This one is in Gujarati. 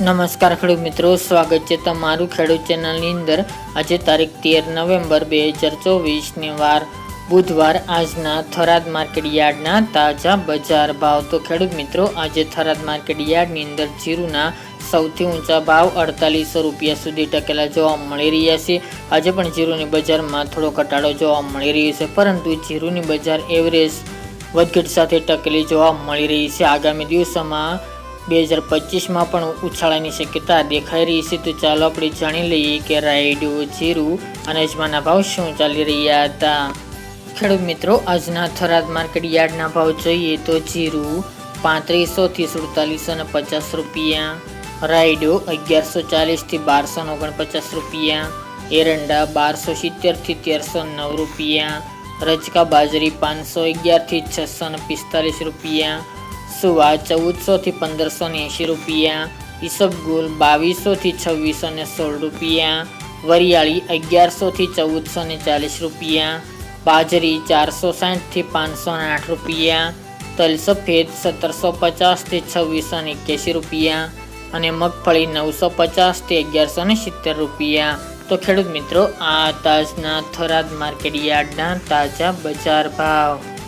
નમસ્કાર ખેડૂત મિત્રો, સ્વાગત છે તમારું ખેડૂત ચેનલની અંદર. આજે તારીખ તેર નવેમ્બર બે હજાર ચોવીસની વાર, બુધવાર, આજના થરાદ માર્કેટ યાર્ડના તાજા બજાર ભાવ. તો ખેડૂત મિત્રો, આજે થરાદ માર્કેટ યાર્ડની અંદર જીરુના સૌથી ઊંચા ભાવ અડતાલીસો રૂપિયા સુધી ટકેલા જોવા મળી રહ્યા છે. આજે પણ જીરુની બજારમાં થોડો ઘટાડો જોવા મળી રહ્યો છે, પરંતુ જીરુની બજાર એવરેજ વધઘટ સાથે ટકેલી જોવા મળી રહી છે. આગામી દિવસોમાં બે હજાર પચીસમાં પણ ઉછાળાની શક્યતા દેખાઈ રહી છે. તો ચાલો આપણે જાણી લઈએ કે રાયડો જીરું અને અજમાના ભાવ શું ચાલી રહ્યા હતા. ખેડૂત મિત્રો, આજના થરાદ માર્કેટ યાર્ડના ભાવ જોઈએ તો જીરું પાંત્રીસોથી સુડતાલીસો ને પચાસ રૂપિયા. રાયડો અગિયારસો ચાલીસથી બારસો ઓગણપચાસ રૂપિયા. એરંડા બારસો સિત્તેરથી તેરસો નવ રૂપિયા. રજકા બાજરી પાંચસો અગિયારથી છસો ને પિસ્તાલીસ રૂપિયા. સુવા ચૌદસોથી પંદરસો ને એંશી રૂપિયા ઈસબગુલ બાવીસોથી છવ્વીસો ને સોળ રૂપિયા, વરિયાળી અગિયારસોથી ચૌદસો ને ચાલીસ રૂપિયા, બાજરી ચારસો સાઠથી પાંચસો ને આઠ રૂપિયા તલ સફેદ સત્તરસો પચાસથી છવ્વીસો ને એક્યાસી રૂપિયા અને મગફળી નવસો પચાસથી અગિયારસો ને સિત્તેર રૂપિયા. તો ખેડૂત મિત્રો, આ તાજના થરાદ માર્કેટ યાર્ડના તાજા બજાર ભાવ.